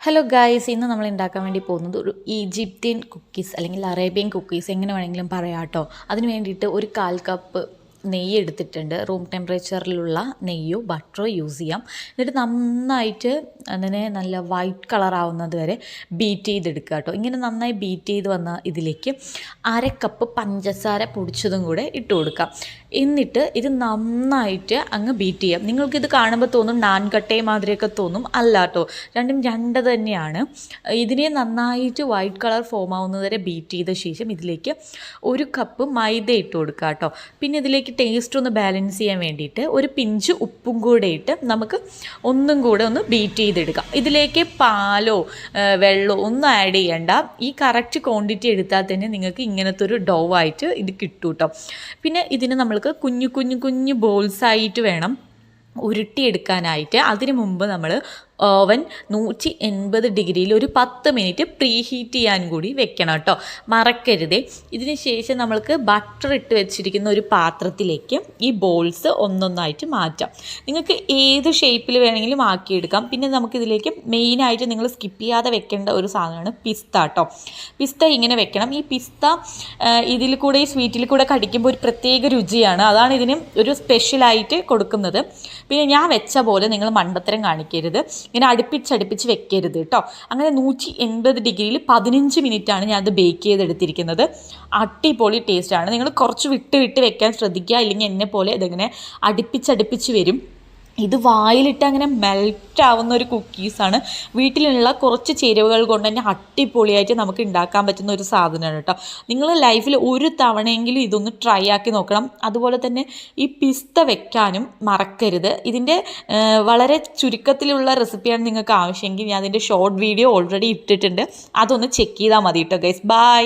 Hello guys ഇന്ന് നമ്മൾ ഉണ്ടാക്കാൻ വേണ്ടി പോകുന്നത് ഒരു ഈജിപ്ത്യൻ കുക്കീസ് അല്ലെങ്കിൽ അറേബ്യൻ കുക്കീസ് എങ്ങനെ വേണമെങ്കിലും പറയാം കേട്ടോ. അതിന് വേണ്ടിയിട്ട് ഒരു കാൽ കപ്പ് നെയ്യ് എടുത്തിട്ടുണ്ട് റൂം ടെമ്പറേച്ചറിലുള്ള നെയ്യോ ബട്ടറോ യൂസ് ചെയ്യാം. എന്നിട്ട് നന്നായിട്ട് അതിനെ നല്ല വൈറ്റ് കളർ ആവുന്നത് വരെ ബീറ്റ് ചെയ്തെടുക്കുക കേട്ടോ. ഇങ്ങനെ നന്നായി ബീറ്റ് ചെയ്ത് വന്ന ഇതിലേക്ക് അര കപ്പ് പഞ്ചസാര പൊടിച്ചതും കൂടെ ഇട്ട് കൊടുക്കാം. എന്നിട്ട് ഇത് നന്നായിട്ട് അങ്ങ് ബീറ്റ് ചെയ്യാം. നിങ്ങൾക്കിത് കാണുമ്പോൾ തോന്നും നാൻ മാതിരിയൊക്കെ തോന്നും. അല്ല കേട്ടോ. രണ്ടും രണ്ട് തന്നെയാണ്. ഇതിനെ നന്നായിട്ട് വൈറ്റ് കളർ ഫോം ആവുന്നത് വരെ ബീറ്റ് ചെയ്ത ശേഷം ഇതിലേക്ക് ഒരു കപ്പ് മൈദ ഇട്ട് കൊടുക്കുക കേട്ടോ. പിന്നെ ഇതിലേക്ക് ടേസ്റ്റ് ഒന്ന് ബാലൻസ് ചെയ്യാൻ വേണ്ടിയിട്ട് ഒരു പിഞ്ച് ഉപ്പും കൂടെ ഇട്ട് നമുക്ക് ഒന്നും കൂടെ ഒന്ന് ബീറ്റ് ചെയ്തെടുക്കാം. ഇതിലേക്ക് പാലോ വെള്ളമോ ഒന്നും ആഡ് ചെയ്യണ്ട. ഈ കറക്റ്റ് ക്വാണ്ടിറ്റി എടുത്താൽ തന്നെ നിങ്ങൾക്ക് ഇങ്ങനത്തെ ഒരു ഡോ ആയിട്ട് ഇത് കിട്ടും കേട്ടോ പിന്നെ ഇതിന് നമ്മൾക്ക് കുഞ്ഞു കുഞ്ഞു കുഞ്ഞു ബോൾസ് ആയിട്ട് വേണം ഉരുട്ടിയെടുക്കാനായിട്ട്. അതിന് മുമ്പ് നമ്മൾ ഓവൻ നൂറ്റി എൺപത് ഡിഗ്രിയിൽ ഒരു പത്ത് മിനിറ്റ് പ്രീ ഹീറ്റ് ചെയ്യാൻ കൂടി വെക്കണം കേട്ടോ. മറക്കരുതേ. ഇതിന് ശേഷം നമ്മൾക്ക് ബട്ടർ ഇട്ട് വെച്ചിരിക്കുന്ന ഒരു പാത്രത്തിലേക്ക് ഈ ബോൾസ് ഒന്നൊന്നായിട്ട് മാറ്റാം. നിങ്ങൾക്ക് ഏത് ഷേപ്പിൽ വേണമെങ്കിലും ആക്കിയെടുക്കാം. പിന്നെ നമുക്കിതിലേക്ക് മെയിനായിട്ട് നിങ്ങൾ സ്കിപ്പ് ചെയ്യാതെ വെക്കേണ്ട ഒരു സാധനമാണ് പിസ്ത കേട്ടോ. പിസ്ത ഇങ്ങനെ വെക്കണം. ഈ പിസ്ത ഇതിൽ കൂടെ ഈ സ്വീറ്റിൽ കൂടെ കടിക്കുമ്പോൾ ഒരു പ്രത്യേക രുചിയാണ്. അതാണ് ഇതിന് ഒരു സ്പെഷ്യലായിട്ട് കൊടുക്കുന്നത്. പിന്നെ ഞാൻ വെച്ച പോലെ നിങ്ങൾ മണ്ടത്തരം കാണിക്കരുത്. ഇങ്ങനെ അടുപ്പിച്ചടുപ്പിച്ച് വെക്കരുത് കേട്ടോ. അങ്ങനെ നൂറ്റി എൺപത് ഡിഗ്രിയിൽ പതിനഞ്ച് മിനിറ്റാണ് ഞാനത് ബേക്ക് ചെയ്തെടുത്തിരിക്കുന്നത്. അടിപൊളി ടേസ്റ്റാണ്. നിങ്ങൾ കുറച്ച് വിട്ട് വിട്ട് വെക്കാൻ ശ്രദ്ധിക്കുക. ഇല്ലെങ്കിൽ എന്നെ പോലെ ഇതിങ്ങനെ അടുപ്പിച്ചടുപ്പിച്ച് വരും. ഇത് വായിലിട്ട് അങ്ങനെ മെൽറ്റ് ആവുന്ന ഒരു കുക്കീസാണ് വീട്ടിലുള്ള കുറച്ച് ചേരുവകൾ കൊണ്ട് തന്നെ അടിപൊളിയായിട്ട് നമുക്ക് ഉണ്ടാക്കാൻ പറ്റുന്ന ഒരു സാധനമാണ് കേട്ടോ. നിങ്ങൾ ലൈഫിൽ ഒരു തവണയെങ്കിലും ഇതൊന്ന് ട്രൈ ആക്കി നോക്കണം. അതുപോലെ തന്നെ ഈ പിസ്ത വെക്കാനും മറക്കരുത്. ഇതിന്റെ വളരെ ചുരുക്കത്തിലുള്ള റെസിപ്പിയാണ് നിങ്ങൾക്ക് ആവശ്യമെങ്കിൽ ഞാൻ അതിന്റെ ഷോർട്ട് വീഡിയോ ഓൾറെഡി ഇട്ടിട്ടുണ്ട്. അതൊന്ന് ചെക്ക് ചെയ്താൽ മതി കേട്ടോ ഗൈസ് ബൈ